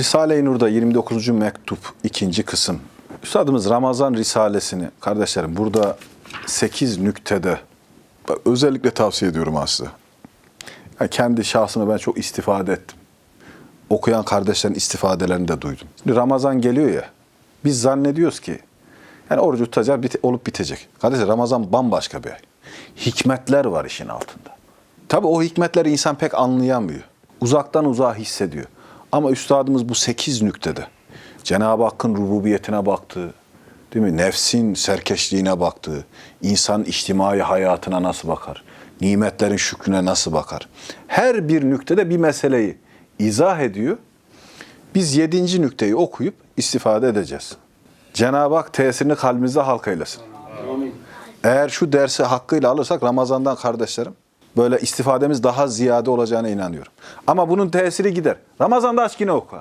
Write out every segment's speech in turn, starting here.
Risale-i Nur'da 29. mektup 2. kısım. Üstadımız Ramazan Risalesini kardeşlerim burada 8 nüktede özellikle tavsiye ediyorum aslında. Yani kendi şahsıma ben çok istifade ettim. Okuyan kardeşlerin istifadelerini de duydum. Şimdi Ramazan geliyor ya. Biz zannediyoruz ki yani orucu tutacak bite- olup bitecek. Kardeşler Ramazan bambaşka bir ay. Hikmetler var işin altında. Tabi o hikmetleri insan pek anlayamıyor. Uzaktan uzağa hissediyor. Ama üstadımız bu sekiz nüktede Cenab-ı Hakk'ın rububiyetine baktı, değil mi? Nefsin serkeşliğine baktı, insan içtimai hayatına nasıl bakar, nimetlerin şükrüne nasıl bakar. Her bir nüktede bir meseleyi izah ediyor. Biz yedinci nükteyi okuyup istifade edeceğiz. Cenab-ı Hak tesirini kalbimizde halka eylesin. Eğer şu dersi hakkıyla alırsak Ramazan'dan kardeşlerim böyle istifademiz daha ziyade olacağına inanıyorum. Ama bunun tesiri gider. Ramazan'da aç yine oku.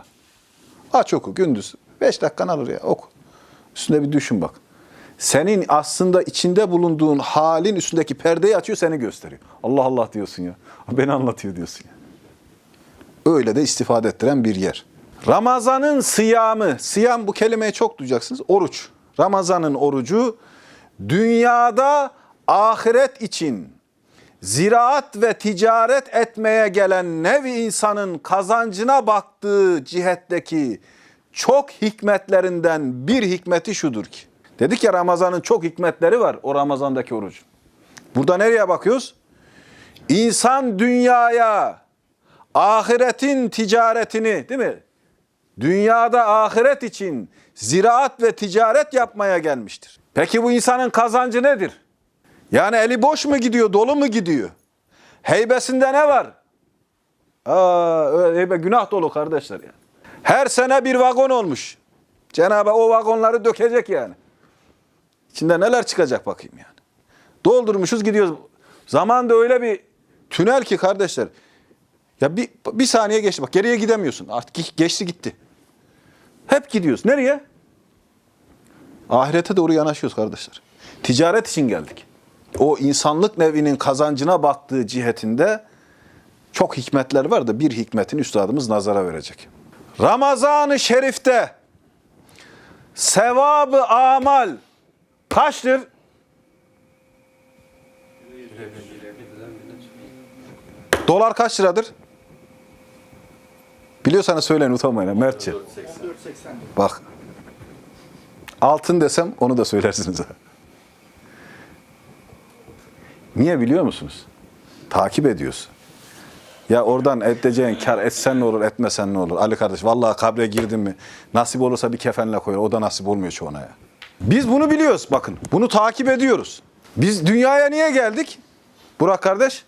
Aç oku gündüz. Beş dakikan alır ya oku. Üstünde bir düşün bak. Senin aslında içinde bulunduğun halin üstündeki perdeyi açıyor seni gösteriyor. Allah Allah diyorsun ya. Beni anlatıyor diyorsun ya. Öyle de istifade ettiren bir yer. Ramazanın sıyamı, sıyam bu kelimeyi çok duyacaksınız. Oruç. Ramazanın orucu dünyada ahiret için ziraat ve ticaret etmeye gelen nevi insanın kazancına baktığı cihetteki çok hikmetlerinden bir hikmeti şudur ki. Dedik ya Ramazan'ın çok hikmetleri var o Ramazan'daki oruç. Burada nereye bakıyoruz? İnsan dünyaya ahiretin ticaretini değil mi? Dünyada ahiret için ziraat ve ticaret yapmaya gelmiştir. Peki bu insanın kazancı nedir? Yani eli boş mu gidiyor, dolu mu gidiyor? Heybesinde ne var? Aa, heybe günah dolu kardeşler ya. Her sene bir vagon olmuş. Cenab-ı o vagonları dökecek yani. İçinde neler çıkacak bakayım yani. Doldurmuşuz gidiyoruz. Zaman da öyle bir tünel ki kardeşler. Ya bir, bir saniye geçti bak geriye gidemiyorsun. Artık geçti gitti. Hep gidiyoruz. Nereye? Ahirete doğru yanaşıyoruz kardeşler. Ticaret için geldik. O insanlık nevinin kazancına baktığı cihetinde çok hikmetler var da bir hikmetin üstadımız nazara verecek. Ramazan-ı Şerif'te sevabı amal kaçtır? Dolar kaç liradır? Biliyorsanız söyleyin utanmayın. Mertçe. Bak. Altın desem onu da söylersiniz. Niye biliyor musunuz? Takip ediyorsun. Ya oradan edeceğin kar etsen ne olur etmesen ne olur? Ali kardeş vallahi kabre girdin mi nasip olursa bir kefenle koyar. O da nasip olmuyor çoğuna ya. Biz bunu biliyoruz bakın. Bunu takip ediyoruz. Biz dünyaya niye geldik? Burak kardeş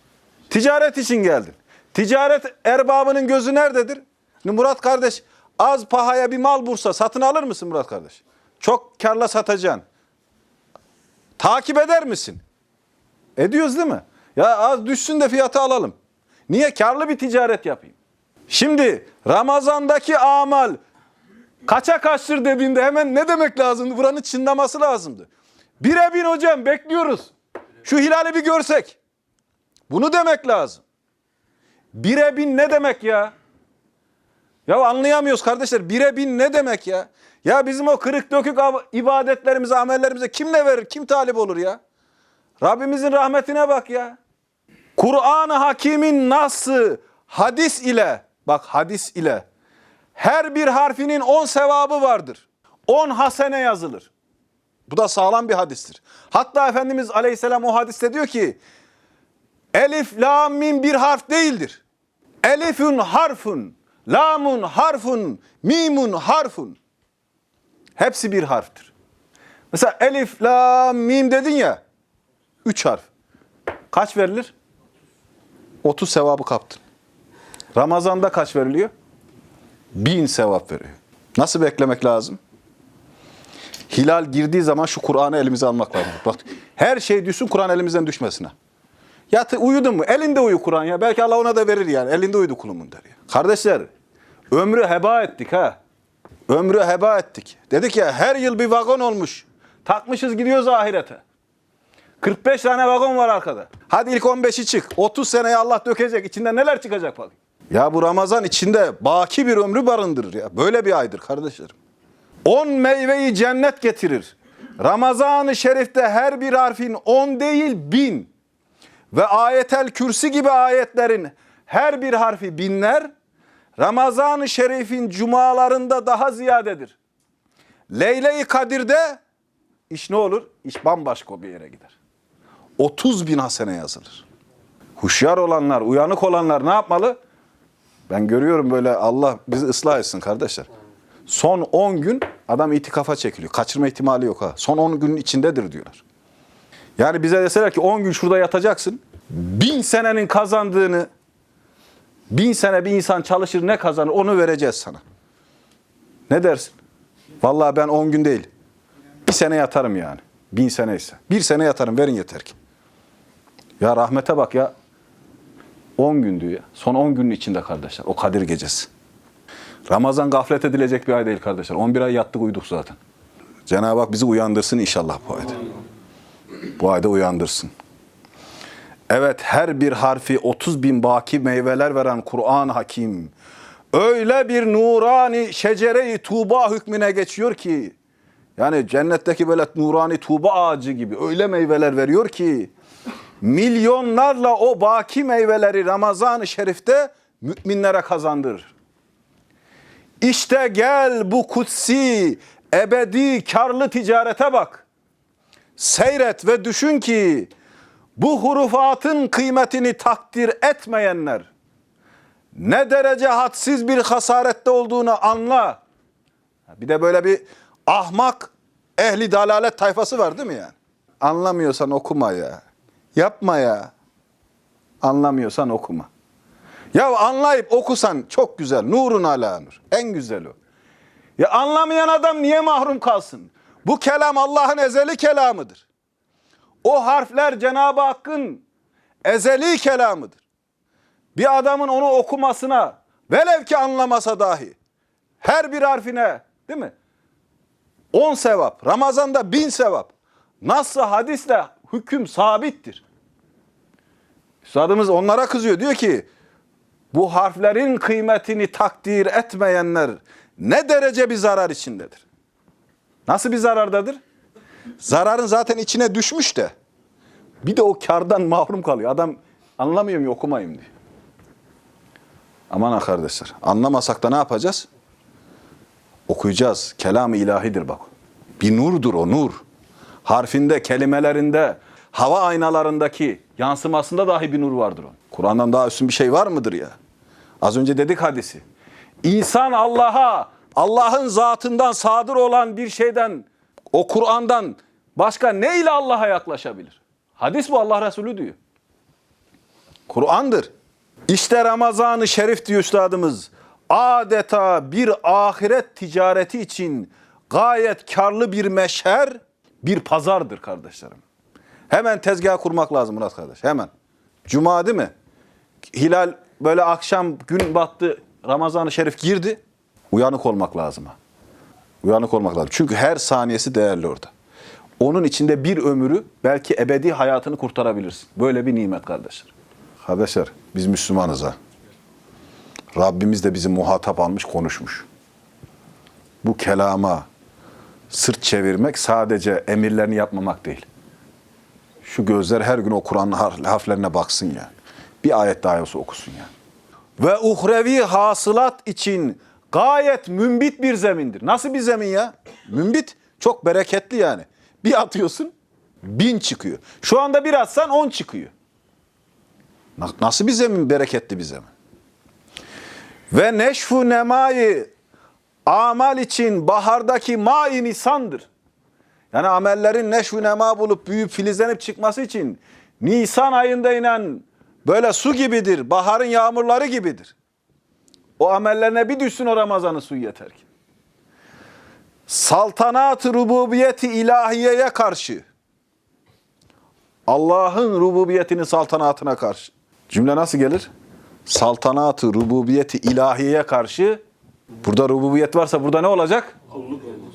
ticaret için geldin. Ticaret erbabının gözü nerededir? Murat kardeş az pahaya bir mal bulsa satın alır mısın Murat kardeş? Çok karla satacaksın. Takip eder misin? Ediyoruz değil mi? Ya az düşsün de fiyatı alalım. Niye? Karlı bir ticaret yapayım. Şimdi Ramazan'daki amal kaça kaçtır dediğinde hemen ne demek lazımdı? Buranın çınlaması lazımdı. Bire bin hocam bekliyoruz. Şu hilali bir görsek. Bunu demek lazım. Bire bin ne demek ya? Ya anlayamıyoruz kardeşler. Bire bin ne demek ya? Ya bizim o kırık dökük ibadetlerimize, amellerimize kim ne verir? Kim talip olur ya? Rabbimizin rahmetine bak ya. Kur'an-ı Hakim'in nasıl hadis ile, bak hadis ile her bir harfinin on sevabı vardır. On hasene yazılır. Bu da sağlam bir hadistir. Hatta Efendimiz Aleyhisselam o hadiste diyor ki Elif, lam, mim bir harf değildir. Elifün harfun, lamun harfun, mimun harfun. Hepsi bir harftir. Mesela elif, lam, mim dedin ya, üç harf. Kaç verilir? 30 sevabı kaptın. Ramazan'da kaç veriliyor? Bin sevap veriyor. Nasıl beklemek lazım? Hilal girdiği zaman şu Kur'an'ı elimize almak lazım. Bak her şey düşsün Kur'an elimizden düşmesine. Yatı uyudun mu? Elinde uyu Kur'an ya. Belki Allah ona da verir yani. Elinde uyudu kulumun der ya. Kardeşler ömrü heba ettik ha. Ömrü heba ettik. Dedik ya her yıl bir vagon olmuş. Takmışız gidiyoruz ahirete. 45 tane vagon var arkada. Hadi ilk 15'i çık. 30 seneye Allah dökecek. İçinden neler çıkacak bak. Ya bu Ramazan içinde baki bir ömrü barındırır ya. Böyle bir aydır kardeşlerim. 10 meyveyi cennet getirir. Ramazan-ı Şerif'te her bir harfin 10 değil bin ve ayetel kürsi gibi ayetlerin her bir harfi binler, Ramazan-ı Şerif'in cumalarında daha ziyadedir. Leyle-i Kadir'de iş ne olur? İş bambaşka bir yere gider. 30 bin hasene yazılır. Huşyar olanlar, uyanık olanlar ne yapmalı? Ben görüyorum böyle Allah bizi ıslah etsin kardeşler. Son 10 gün adam itikafa çekiliyor. Kaçırma ihtimali yok ha. Son 10 günün içindedir diyorlar. Yani bize deseler ki 10 gün şurada yatacaksın. Bin senenin kazandığını bin sene bir insan çalışır ne kazanır onu vereceğiz sana. Ne dersin? Vallahi ben 10 gün değil. Bir sene yatarım yani. Bin sene ise. Bir sene yatarım verin yeter ki. Ya rahmete bak ya. 10 gün diyor ya. Son 10 günün içinde kardeşler. O Kadir gecesi. Ramazan gaflet edilecek bir ay değil kardeşler. 11 ay yattık uyuduk zaten. Cenab-ı Hak bizi uyandırsın inşallah bu ayda. Bu ayda uyandırsın. Evet her bir harfi 30 bin baki meyveler veren Kur'an Hakim. Öyle bir nurani şecere-i tuğba hükmüne geçiyor ki. Yani cennetteki böyle nurani tuğba ağacı gibi öyle meyveler veriyor ki. Milyonlarla o baki meyveleri Ramazan-ı Şerif'te müminlere kazandırır. İşte gel bu kutsi, ebedi, karlı ticarete bak. Seyret ve düşün ki bu hurufatın kıymetini takdir etmeyenler ne derece hadsiz bir hasarette olduğunu anla. Bir de böyle bir ahmak ehli dalalet tayfası var değil mi yani? Anlamıyorsan okuma ya. Yapma ya. Anlamıyorsan okuma. Ya anlayıp okusan çok güzel. Nurun ala nur. En güzel o. Ya anlamayan adam niye mahrum kalsın? Bu kelam Allah'ın ezeli kelamıdır. O harfler Cenab-ı Hakk'ın ezeli kelamıdır. Bir adamın onu okumasına velev ki anlamasa dahi her bir harfine değil mi? 10 sevap. Ramazan'da bin sevap. Nasıl hadisle hüküm sabittir. Üstadımız onlara kızıyor. Diyor ki bu harflerin kıymetini takdir etmeyenler ne derece bir zarar içindedir. Nasıl bir zarardadır? Zararın zaten içine düşmüş de bir de o kardan mahrum kalıyor. Adam anlamıyorum ya okumayayım diyor. Aman ha kardeşler. Anlamasak da ne yapacağız? Okuyacağız. Kelam-ı ilahidir bak. Bir nurdur o nur. Harfinde, kelimelerinde, hava aynalarındaki yansımasında dahi bir nur vardır o. Kur'an'dan daha üstün bir şey var mıdır ya? Az önce dedik hadisi. İnsan Allah'a, Allah'ın zatından sadır olan bir şeyden, o Kur'an'dan başka ne ile Allah'a yaklaşabilir? Hadis bu Allah Resulü diyor. Kur'an'dır. İşte Ramazan-ı Şerif diyor üstadımız. Adeta bir ahiret ticareti için gayet karlı bir meşher, bir pazardır kardeşlerim. Hemen tezgah kurmak lazım Murat kardeş. Hemen. Cuma değil mi? Hilal böyle akşam gün battı. Ramazan-ı Şerif girdi. Uyanık olmak lazım. Uyanık olmak lazım. Çünkü her saniyesi değerli orada. Onun içinde bir ömrü belki ebedi hayatını kurtarabilirsin. Böyle bir nimet kardeşler. Kardeşler biz Müslümanız ha. Rabbimiz de bizi muhatap almış konuşmuş. Bu kelama sırt çevirmek sadece emirlerini yapmamak değil. Şu gözler her gün o Kur'an'ın har- harflerine baksın yani. Bir ayet daha olsa okusun yani. Ve uhrevi hasılat için gayet mümbit bir zemindir. Nasıl bir zemin ya? Mümbit. Çok bereketli yani. Bir atıyorsun bin çıkıyor. Şu anda bir atsan on çıkıyor. Na- Nasıl bir zemin? Bereketli bir zemin. Ve neşfu nemayı amal için bahardaki mai nisandır. Yani amellerin neşvu nema bulup büyüyüp filizlenip çıkması için Nisan ayında inen böyle su gibidir. Baharın yağmurları gibidir. O amellerine bir düşsün o Ramazan'ın suyu yeter ki. Saltanat-ı rububiyeti ilahiyeye karşı Allah'ın rububiyetinin saltanatına karşı. Cümle nasıl gelir? Saltanat-ı rububiyeti ilahiyeye karşı burada rububiyet varsa burada ne olacak?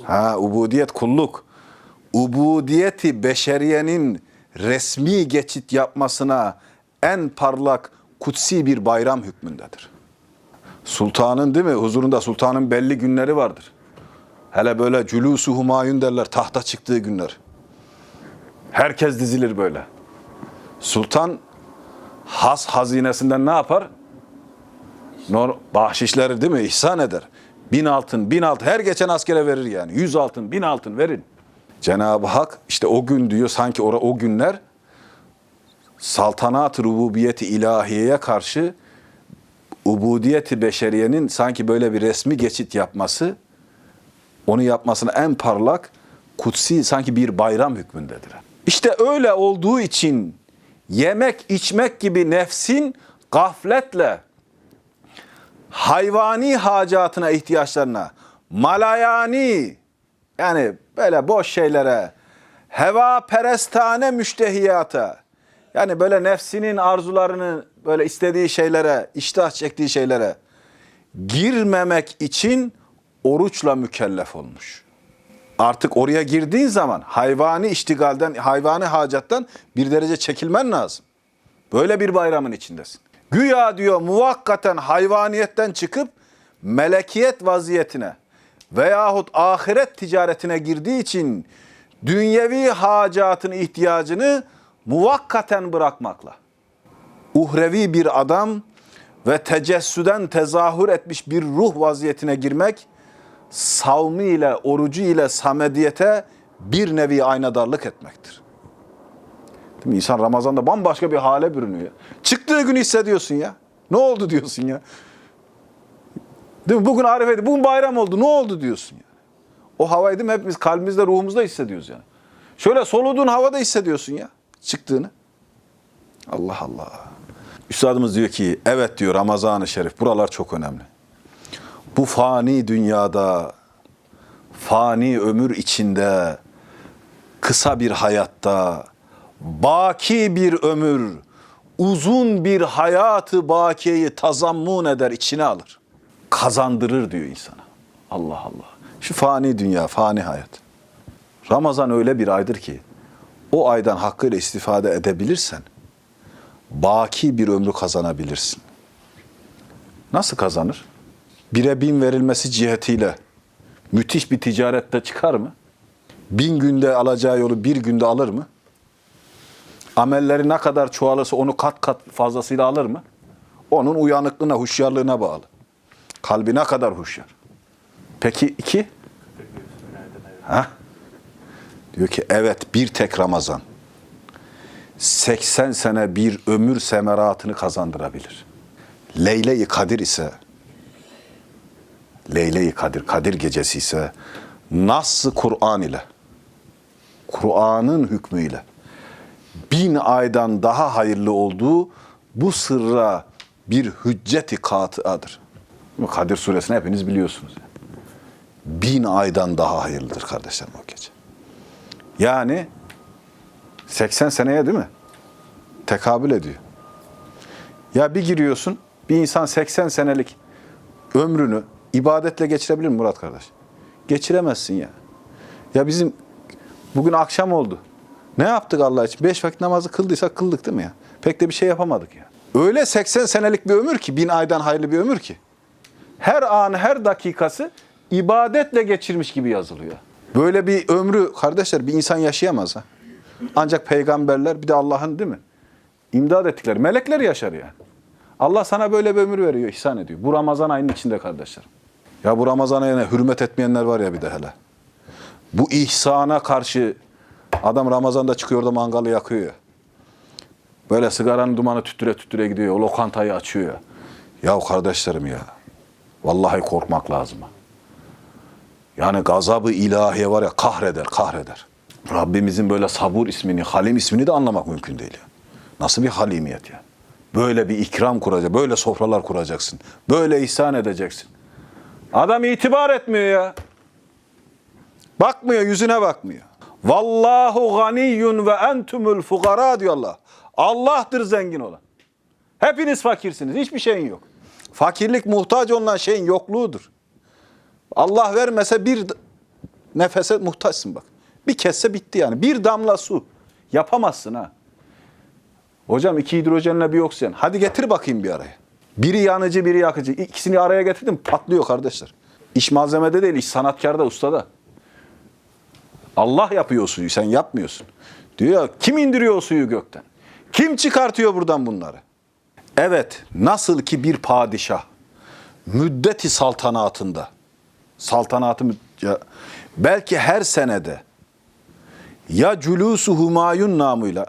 Ha, ubudiyet kulluk. Ubudiyeti beşeriyenin resmi geçit yapmasına en parlak kutsi bir bayram hükmündedir. Sultanın değil mi? Huzurunda sultanın belli günleri vardır. Hele böyle cülûs-u humayun derler tahta çıktığı günler. Herkes dizilir böyle. Sultan has hazinesinden ne yapar? Nor bahşişleri değil mi? İhsan eder. Bin altın, bin altın. Her geçen askere verir yani. Yüz altın, bin altın verin. Cenab-ı Hak işte o gün diyor sanki ora, o günler saltanat rububiyeti ilahiyeye karşı ubudiyeti beşeriyenin sanki böyle bir resmi geçit yapması onu yapmasına en parlak kutsi sanki bir bayram hükmündedir. İşte öyle olduğu için yemek içmek gibi nefsin gafletle hayvani hacatına ihtiyaçlarına malayani yani böyle boş şeylere heva perestane müştehiyata yani böyle nefsinin arzularını böyle istediği şeylere iştah çektiği şeylere girmemek için oruçla mükellef olmuş. Artık oraya girdiğin zaman hayvani iştigalden, hayvani hacattan bir derece çekilmen lazım. Böyle bir bayramın içindesin. Güya diyor muvakkaten hayvaniyetten çıkıp melekiyet vaziyetine veyahut ahiret ticaretine girdiği için dünyevi hacatın ihtiyacını muvakkaten bırakmakla uhrevi bir adam ve tecessüden tezahür etmiş bir ruh vaziyetine girmek savmı ile, orucu ile samediyete bir nevi aynadarlık etmektir. Mi? İnsan Ramazan'da bambaşka bir hale bürünüyor. Çıktığı gün hissediyorsun ya. Ne oldu diyorsun ya. Değil mi? Bugün Arife'ydi, bugün bayram oldu. Ne oldu diyorsun ya. O havayı değil mi? Hepimiz kalbimizde, ruhumuzda hissediyoruz yani. Şöyle soluduğun havada hissediyorsun ya çıktığını. Allah Allah. Üstadımız diyor ki evet diyor Ramazan-ı Şerif buralar çok önemli. Bu fani dünyada, fani ömür içinde, kısa bir hayatta, baki bir ömür, uzun bir hayatı bakiyeyi tazammun eder, içine alır. Kazandırır diyor insana. Allah Allah. Şu fani dünya, fani hayat. Ramazan öyle bir aydır ki o aydan hakkıyla istifade edebilirsen baki bir ömrü kazanabilirsin. Nasıl kazanır? Bire bin verilmesi cihetiyle müthiş bir ticarette çıkar mı? Bin günde alacağı yolu bir günde alır mı? Amelleri ne kadar çoğalırsa onu kat kat fazlasıyla alır mı? Onun uyanıklığına, huşyarlığına bağlı. Kalbi ne kadar huşyar. Peki iki? Ha? Diyor ki evet bir tek Ramazan 80 sene bir ömür semeratını kazandırabilir. Leyle-i Kadir ise Leyle-i Kadir, Kadir gecesi ise Nas-ı Kur'an ile Kur'an'ın hükmüyle bin aydan daha hayırlı olduğu bu sırra bir hücceti katıadır. Kadir suresini hepiniz biliyorsunuz. Bin aydan daha hayırlıdır kardeşlerim o gece. Yani 80 seneye değil mi? Tekabül ediyor. Ya bir giriyorsun, bir insan 80 senelik ömrünü ibadetle geçirebilir mi Murat kardeş? Geçiremezsin ya. Ya bizim bugün akşam oldu. Ne yaptık Allah için? Beş vakit namazı kıldıysak kıldık değil mi ya? Pek de bir şey yapamadık ya. Öyle 80 senelik bir ömür ki, bin aydan hayırlı bir ömür ki. Her anı, her dakikası ibadetle geçirmiş gibi yazılıyor. Böyle bir ömrü kardeşler bir insan yaşayamaz ha. Ancak peygamberler bir de Allah'ın değil mi? İmdad ettikleri melekler yaşar yani. Allah sana böyle bir ömür veriyor, ihsan ediyor. Bu Ramazan ayının içinde kardeşler. Ya bu Ramazan ayına hürmet etmeyenler var ya bir de hele. Bu ihsana karşı adam Ramazan'da çıkıyor da mangalı yakıyor ya. Böyle sigaranın dumanı tüttüre tüttüre gidiyor. Lokantayı açıyor ya. Kardeşlerim ya. Vallahi korkmak lazım. Yani gazabı ilahiye var ya kahreder, kahreder. Rabbimizin böyle sabur ismini, halim ismini de anlamak mümkün değil. Nasıl bir halimiyet ya? Böyle bir ikram kuracak, böyle sofralar kuracaksın. Böyle ihsan edeceksin. Adam itibar etmiyor ya. Bakmıyor, yüzüne bakmıyor. Vallahu ganiyyun ve entumul fugara diyor Allah. Allah'tır zengin olan. Hepiniz fakirsiniz, hiçbir şeyin yok. Fakirlik muhtaç olunan şeyin yokluğudur. Allah vermese bir nefese muhtaçsın bak. Bir kesse bitti yani. Bir damla su. Yapamazsın ha. Hocam iki hidrojenle bir oksijen. Hadi getir bakayım bir araya. Biri yanıcı, biri yakıcı. İkisini araya getirdim patlıyor kardeşler. İş malzemede değil, iş sanatkarda, ustada. Allah yapıyor suyu, sen yapmıyorsun. Diyor kim indiriyor o suyu gökten? Kim çıkartıyor buradan bunları? Evet, nasıl ki bir padişah müddeti saltanatında, saltanatı belki her senede ya culusu humayun namıyla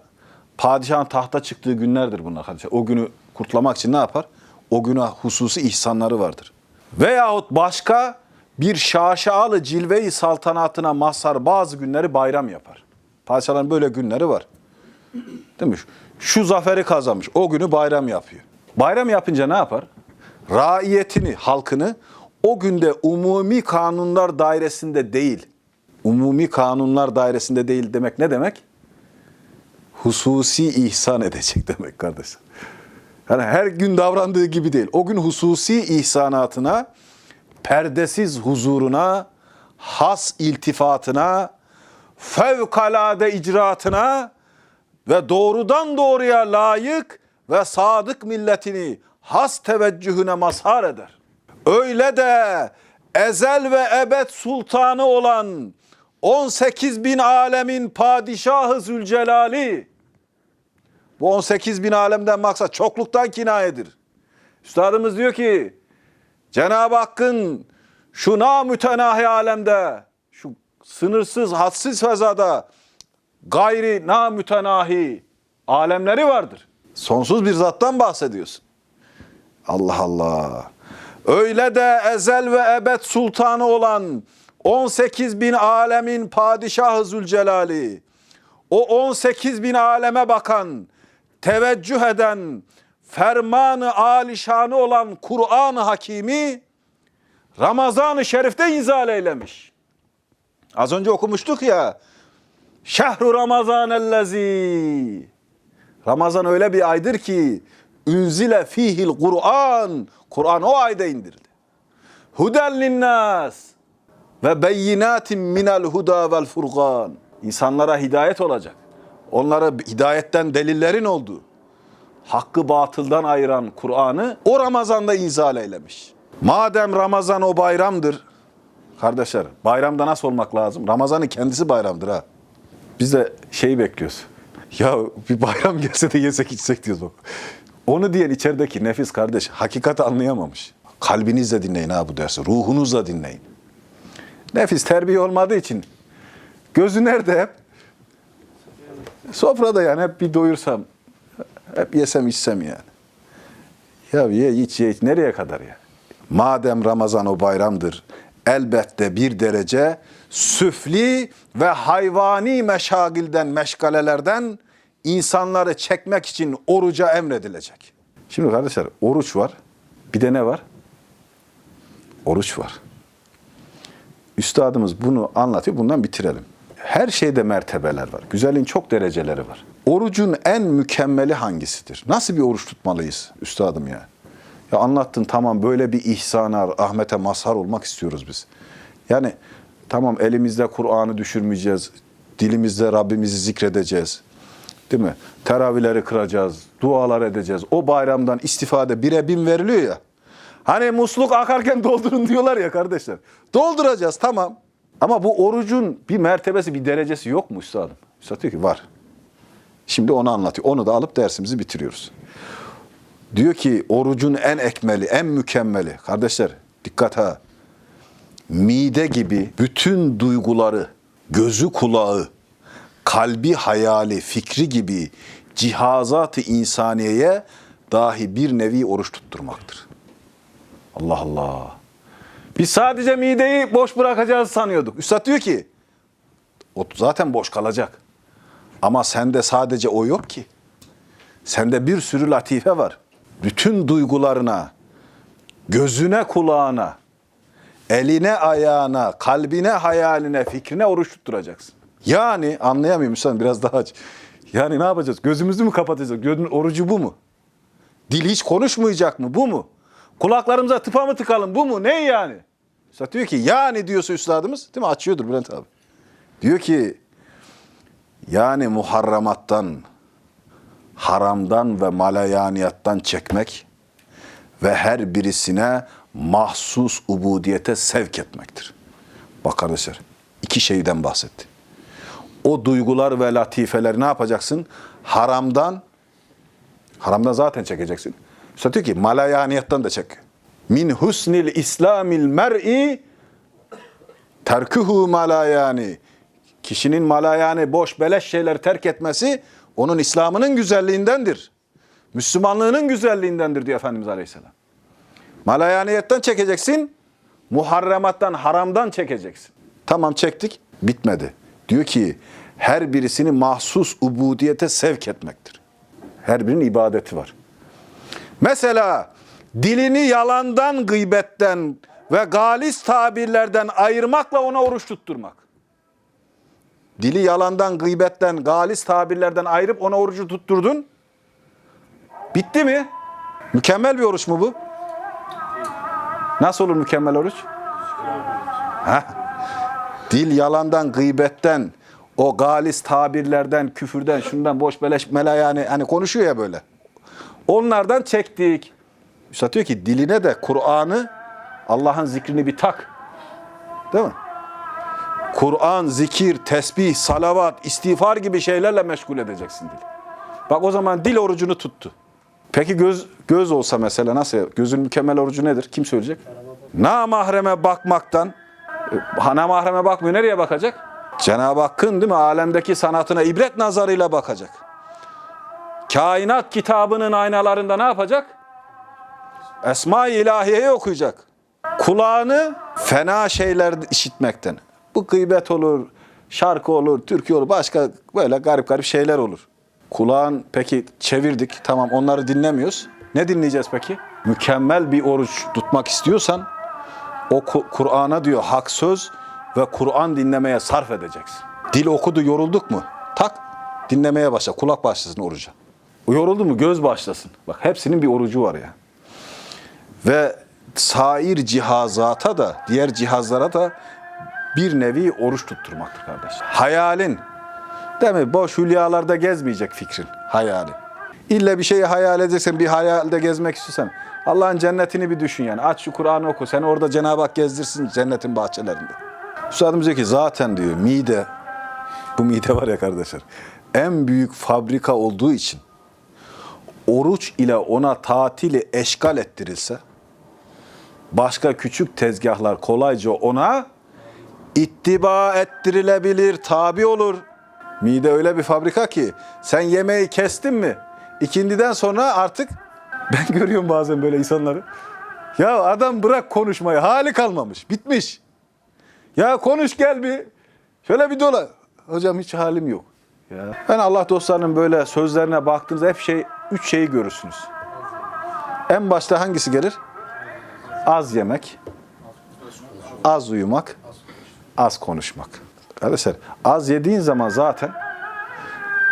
padişahın tahta çıktığı günlerdir bunlar kardeşler. O günü kurtulamak için ne yapar? O güne hususi ihsanları vardır. Veyahut başka bir şaşalı cilve-i saltanatına mazhar bazı günleri bayram yapar. Padişahların böyle günleri var. Değil mi? Şu zaferi kazanmış. O günü bayram yapıyor. Bayram yapınca ne yapar? Raiyetini, halkını o günde umumi kanunlar dairesinde değil. Umumi kanunlar dairesinde değil demek ne demek? Hususi ihsan edecek demek kardeşim. Yani her gün davrandığı gibi değil. O gün hususi ihsanatına, perdesiz huzuruna, has iltifatına, fevkalade icraatına ve doğrudan doğruya layık ve sadık milletini has teveccühüne mazhar eder. Öyle de ezel ve ebed sultanı olan 18 bin alemin padişahı Zülcelali, bu 18 bin alemden maksat çokluktan kinayedir. Üstadımız diyor ki Cenab-ı Hakk'ın şu namütenahi alemde, şu sınırsız, hadsiz fezada gayri namütenahi alemleri vardır. Sonsuz bir zattan bahsediyorsun. Allah Allah. Öyle de ezel ve ebed sultanı olan 18 bin alemin padişahı Zülcelali, o 18 bin aleme bakan, teveccüh eden, fermanı alişanı olan Kur'an-ı Hakimi Ramazan-ı Şerif'te inzal eylemiş. Az önce okumuştuk ya. Şehru Ramazan ellezi. Ramazan öyle bir aydır ki ünzile fihil Kur'an. Kur'an o ayda indirildi. Huden linnas ve beyinatin minel huda vel furkan. İnsanlara hidayet olacak. Onlara hidayetten delillerin olduğu, hakkı batıldan ayıran Kur'an'ı o Ramazan'da inzal eylemiş. Madem Ramazan o bayramdır, kardeşler bayramda nasıl olmak lazım? Ramazan'ın kendisi bayramdır ha. Biz de şeyi bekliyoruz. Ya bir bayram gelse de yesek içsek diyoruz. Onu diyen içerideki nefis kardeş hakikati anlayamamış. Kalbinizle dinleyin ha bu dersi. Ruhunuzla dinleyin. Nefis terbiye olmadığı için gözü nerede hep? Sofrada yani hep bir doyursam, hep yesem içsem yani. Ya ye iç ye iç nereye kadar ya? Madem Ramazan o bayramdır, elbette bir derece süfli ve hayvani meşagilden, meşgalelerden insanları çekmek için oruca emredilecek. Şimdi kardeşler oruç var. Bir de ne var? Oruç var. Üstadımız bunu anlatıyor. Bundan bitirelim. Her şeyde mertebeler var. Güzelliğin çok dereceleri var. Orucun en mükemmeli hangisidir? Nasıl bir oruç tutmalıyız üstadım ya? Ya anlattın tamam böyle bir ihsana, Ahmet'e mazhar olmak istiyoruz biz. Yani tamam elimizde Kur'an'ı düşürmeyeceğiz. Dilimizde Rabbimizi zikredeceğiz. Değil mi? Teravihleri kıracağız, dualar edeceğiz. O bayramdan istifade bire bin veriliyor ya. Hani musluk akarken doldurun diyorlar ya kardeşler. Dolduracağız tamam. Ama bu orucun bir mertebesi, bir derecesi yok mu üstadım? Üstad diyor ki var. Şimdi onu anlatıyor. Onu da alıp dersimizi bitiriyoruz. Diyor ki orucun en ekmeli, en mükemmeli. Kardeşler dikkat ha. Mide gibi bütün duyguları, gözü kulağı, kalbi hayali, fikri gibi cihazat-ı insaniyeye dahi bir nevi oruç tutturmaktır. Allah Allah. Biz sadece mideyi boş bırakacağız sanıyorduk. Üstad diyor ki, o zaten boş kalacak. Ama sende sadece o yok ki. Sende bir sürü latife var. Bütün duygularına, gözüne, kulağına, eline, ayağına, kalbine, hayaline, fikrine oruç tutturacaksın. Yani anlayamıyorum Müslüman biraz daha aç. Yani ne yapacağız? Gözümüzü mü kapatacağız? Gözün orucu bu mu? Dil hiç konuşmayacak mı? Bu mu? Kulaklarımıza tıpa mı tıkalım? Bu mu? Ne yani? Üstad diyor ki yani diyorsa üstadımız değil mi? Açıyordur Bülent abi. Diyor ki yani muharramattan, haramdan ve malayaniyattan çekmek ve her birisine mahsus ubudiyete sevk etmektir. Bak kardeşler, iki şeyden bahsetti. O duygular ve latifeleri ne yapacaksın? Haramdan, haramdan zaten çekeceksin. Üstad diyor ki malayaniyetten de çek. Min husnil islamil mer'i terkuhu malayani. Kişinin malayani boş beleş şeyleri terk etmesi onun İslam'ının güzelliğindendir. Müslümanlığının güzelliğindendir diyor Efendimiz Aleyhisselam. Malayaniyetten çekeceksin, muharremattan, haramdan çekeceksin. Tamam çektik, bitmedi. Diyor ki her birisini mahsus ubudiyete sevk etmektir. Her birinin ibadeti var. Mesela dilini yalandan, gıybetten ve galis tabirlerden ayırmakla ona oruç tutturmak. Dili yalandan, gıybetten, galis tabirlerden ayırıp ona orucu tutturdun. Bitti mi? Mükemmel bir oruç mu bu? Nasıl olur mükemmel oruç? Heh. Dil yalandan, gıybetten, o galis tabirlerden, küfürden, şundan boş beleş mela yani hani konuşuyor ya böyle. Onlardan çektik. Üstad diyor ki diline de Kur'an'ı, Allah'ın zikrini bir tak. Değil mi? Kur'an, zikir, tesbih, salavat, istiğfar gibi şeylerle meşgul edeceksin dil. Bak o zaman dil orucunu tuttu. Peki göz göz olsa mesela nasıl? Gözün mükemmel orucu nedir? Kim söyleyecek? Namahreme bakmaktan, e, namahreme bakmıyor. Nereye bakacak? Cenab-ı Hakk'ın değil mi? Alemdeki sanatına ibret nazarıyla bakacak. Kainat kitabının aynalarında ne yapacak? Esma-i ilahiyeyi okuyacak. Kulağını fena şeyler işitmekten. Bu gıybet olur, şarkı olur, türkü olur, başka böyle garip garip şeyler olur. Kulağın peki çevirdik, tamam onları dinlemiyoruz. Ne dinleyeceğiz peki? Mükemmel bir oruç tutmak istiyorsan o Ku- Kur'an'a diyor hak söz ve Kur'an dinlemeye sarf edeceksin. Dil okudu yorulduk mu? Tak dinlemeye başla. Kulak başlasın oruca. Yoruldu mu göz başlasın. Bak hepsinin bir orucu var ya. Ve sair cihazata da diğer cihazlara da bir nevi oruç tutturmaktır kardeş. Hayalin değil mi? Boş hülyalarda gezmeyecek fikrin, hayalin. İlle bir şeyi hayal edeceksen, bir hayalde gezmek istiyorsan Allah'ın cennetini bir düşün yani. Aç şu Kur'an'ı oku. Seni orada Cenab-ı Hak gezdirsin cennetin bahçelerinde. Üstadımız diyor ki zaten diyor mide, bu mide var ya kardeşler, en büyük fabrika olduğu için oruç ile ona tatili eşgal ettirilse, başka küçük tezgahlar kolayca ona ittiba ettirilebilir, tabi olur. Mide öyle bir fabrika ki sen yemeği kestin mi? İkindiden sonra artık ben görüyorum bazen böyle insanları. Ya adam bırak konuşmayı, hali kalmamış, bitmiş. Ya konuş gel bir. Şöyle bir dola. Hocam hiç halim yok. Ya. Ben Allah dostlarının böyle sözlerine baktığınızda hep şey, üç şeyi görürsünüz. En başta hangisi gelir? Az yemek, az uyumak, az konuşmak. Arkadaşlar az yediğin zaman zaten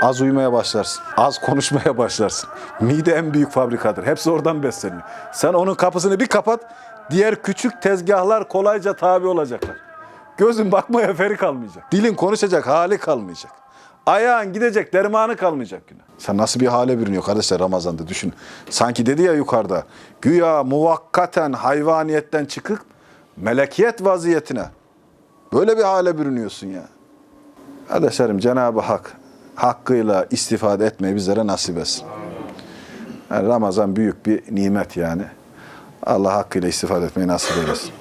az uyumaya başlarsın. Az konuşmaya başlarsın. Mide en büyük fabrikadır. Hepsi oradan besleniyor. Sen onun kapısını bir kapat, diğer küçük tezgahlar kolayca tabi olacaklar. Gözün bakmaya feri kalmayacak. Dilin konuşacak hali kalmayacak. Ayağın gidecek dermanı kalmayacak güne. Sen nasıl bir hale bürünüyor kardeşler Ramazan'da düşün. Sanki dedi ya yukarıda. Güya muvakkaten hayvaniyetten çıkıp melekiyet vaziyetine. Böyle bir hale bürünüyorsun ya. Kardeşlerim Cenab-ı Hak hakkıyla istifade etmeyi bizlere nasip etsin. Yani Ramazan büyük bir nimet yani. Allah hakkıyla istifade etmeyi nasip eylesin.